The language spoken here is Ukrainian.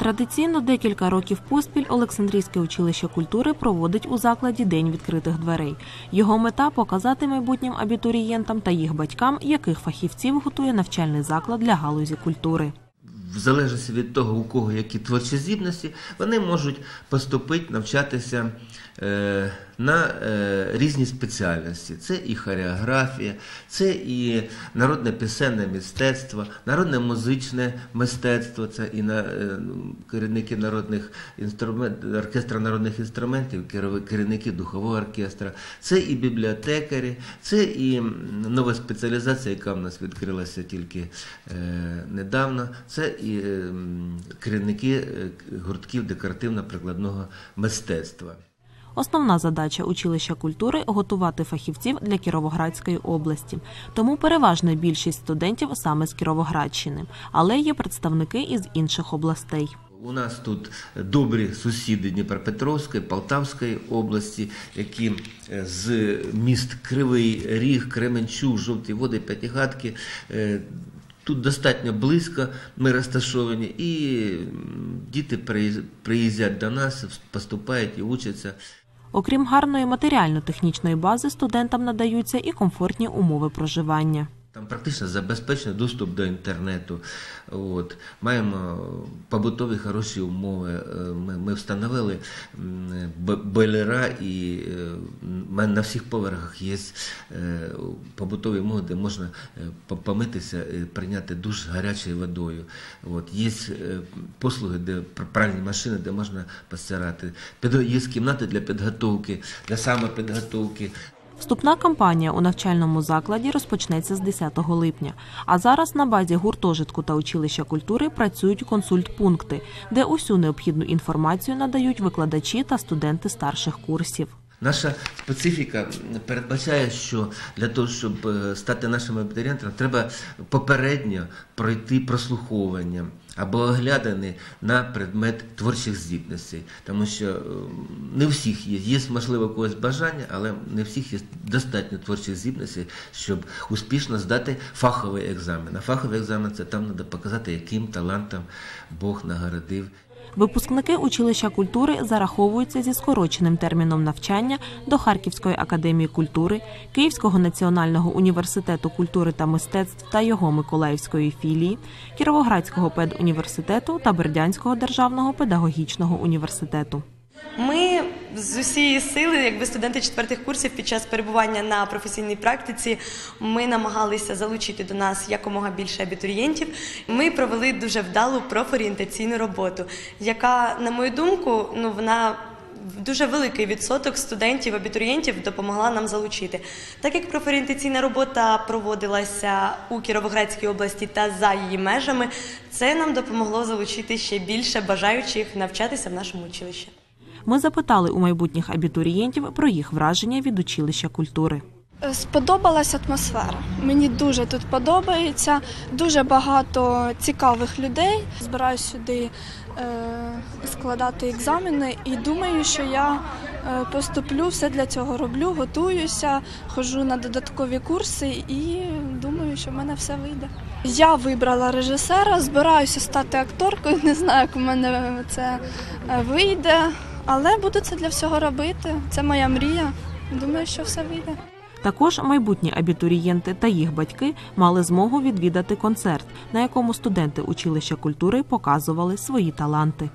Традиційно декілька років поспіль Олександрійське училище культури проводить у закладі День відкритих дверей. Його мета показати майбутнім абітурієнтам та їх батькам, яких фахівців готує навчальний заклад для галузі культури. В залежності від того, у кого які творчі здібності, вони можуть поступити навчатися е, на е, різні спеціальності. Це і хореографія, це і народне пісенне мистецтво, народне музичне мистецтво, це і на, е, керівники народних інструмент, оркестра народних інструментів, керівники духового оркестра, це і бібліотекарі, це і нова спеціалізація, яка в нас відкрилася тільки е, недавно. Це і е, керівники е, гуртків декоративно-прикладного мистецтва. Основна задача училища культури готувати фахівців для Кіровоградської області. Тому переважна більшість студентів саме з Кіровоградщини, але є представники із інших областей. У нас тут добрі сусіди Дніпропетровської, Полтавської області, які е, з міст Кривий Ріг, Кременчук, Жовті Води, П'ятигадки. Тут достатньо близько ми розташовані, і діти приїздять до нас, поступають і учаться. Окрім гарної матеріально-технічної бази, студентам надаються і комфортні умови проживання. Там практично забезпечений доступ до інтернету. От. Маємо побутові хороші умови. Е, Ми, ми встановили бойлера і е, на всіх поверхах є е, побутові умови, де можна помитися, і прийняти душ з гарячою водою. От. Є послуги, де пральні машини, де можна постирати. Є кімнати для підготовки, для самопідготовки. Вступна кампанія у навчальному закладі розпочнеться з 10 липня. А зараз на базі гуртожитку та училища культури працюють консультпункти, де усю необхідну інформацію надають викладачі та студенти старших курсів. Наша специфіка передбачає, що для того, щоб е, стати нашим абітурієнтом, треба попередньо пройти прослуховування або оглядини на предмет творчих здібностей. Тому що е, не всіх є, є можливо когось бажання, але не всіх є достатньо творчих здібностей, щоб успішно здати фаховий екзамен. А фаховий екзамен це там треба показати, яким талантом Бог нагородив Випускники училища культури зараховуються зі скороченим терміном навчання до Харківської академії культури, Київського національного університету культури та мистецтв та його Миколаївської філії, Кіровоградського педуніверситету та Бердянського державного педагогічного університету. Ми з усієї сили, якби студенти четвертих курсів, під час перебування на професійній практиці, ми намагалися залучити до нас якомога більше абітурієнтів. Ми провели дуже вдалу профорієнтаційну роботу, яка, на мою думку, ну вона дуже великий відсоток студентів, абітурієнтів допомогла нам залучити. Так як профорієнтаційна робота проводилася у Кіровоградській області та за її межами, це нам допомогло залучити ще більше бажаючих навчатися в нашому училищі. Ми запитали у майбутніх абітурієнтів про їх враження від училища культури. Сподобалась атмосфера. Мені дуже тут подобається. Дуже багато цікавих людей. Збираюсь сюди е, складати екзамени і думаю, що я е, поступлю, все для цього роблю, готуюся, ходжу на додаткові курси і думаю, що в мене все вийде. Я вибрала режисера, збираюся стати акторкою. Не знаю, як у мене це е, вийде, але буду це для всього робити. Це моя мрія. Думаю, що все вийде. Також майбутні абітурієнти та їх батьки мали змогу відвідати концерт, на якому студенти училища культури показували свої таланти.